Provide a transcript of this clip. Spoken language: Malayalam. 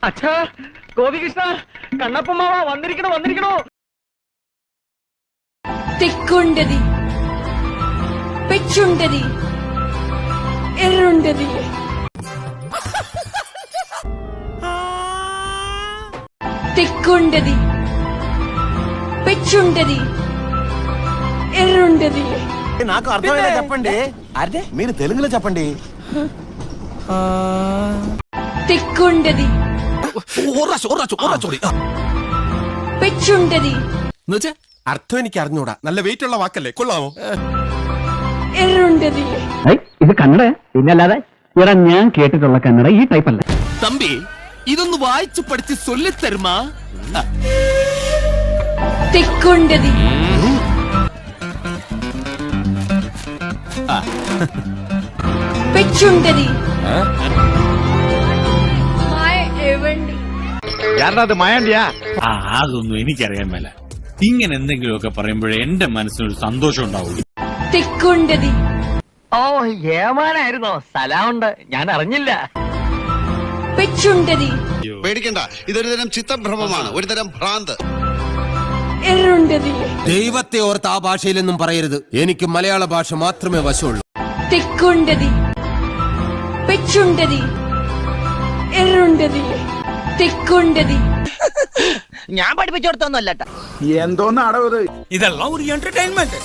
അച്ഛാ ഗോപികൃഷ്ണ കണ്ണപ്പമാവ വന്നിരിക്കണോ വന്നിരിക്കണോ తిక్కుండది పెచ్చుండది ఎర్రుండది తిక్కుండది పెచ్చుండది ఎర్రుండది నాకు అర్థమైనా చెప్పండి అదే మీరు తెలుగులో చెప్పండి తిక్కుండది ഒരു പ്രാവശ്യം ഒരു പ്രാവശ്യം ഒരു അർത്ഥം എനിക്ക് അറിഞ്ഞൂടാ നല്ല വെയിറ്റ് ഉള്ള വാക്കല്ലേ? കൊള്ളാമോ? എറുണ്ടരി ഏയ്, ഇത് കന്നഡ പിന്നല്ലാതെ ഇവിടെ ഞാൻ കേട്ടിട്ടുള്ള കന്നഡ ഈ ടൈപ്പ് അല്ല തമ്പി ഇതൊന്ന് വായിച്ചു പഠിച്ച് ചൊല്ലിത്തരുമാ. തെക്കുണ്ടരി പെച്ചുണ്ടരി മായ എവണ്ടി. ആ അതൊന്നും എനിക്കറിയാൻ മേല. ഇങ്ങനെ എന്തെങ്കിലുമൊക്കെ പറയുമ്പോഴേ എന്റെ മനസ്സിനൊരു സന്തോഷം ഉണ്ടാവുള്ളൂ. തിക്കുണ്ടതി ഓ ഏമാനായിരുന്നോ? സ്ഥലമുണ്ട്. ഞാൻ അറിഞ്ഞില്ല. പെച്ചുണ്ടതി പേടിക്കണ്ട. ഇതൊരു തരം ചിത്തഭ്രമമാണ്. ഒരു തരം ഭ്രാന്ത്. എറുണ്ടതി ദൈവത്തെ ഓർത്ത് ആ ഭാഷയിലൊന്നും പറയരുത്. എനിക്ക് മലയാള ഭാഷ മാത്രമേ വശമുള്ളൂ. തിക്കുണ്ടതി പെച്ചുണ്ടതി എറുണ്ടതി തിക്കുണ്ടതി ഞാൻ പഠിപ്പിച്ചോടത്തൊന്നുമല്ല എന്തോന്നാടോ ഇത്? ഇതെല്ലാം ഒരു എന്റർടൈൻമെന്റ്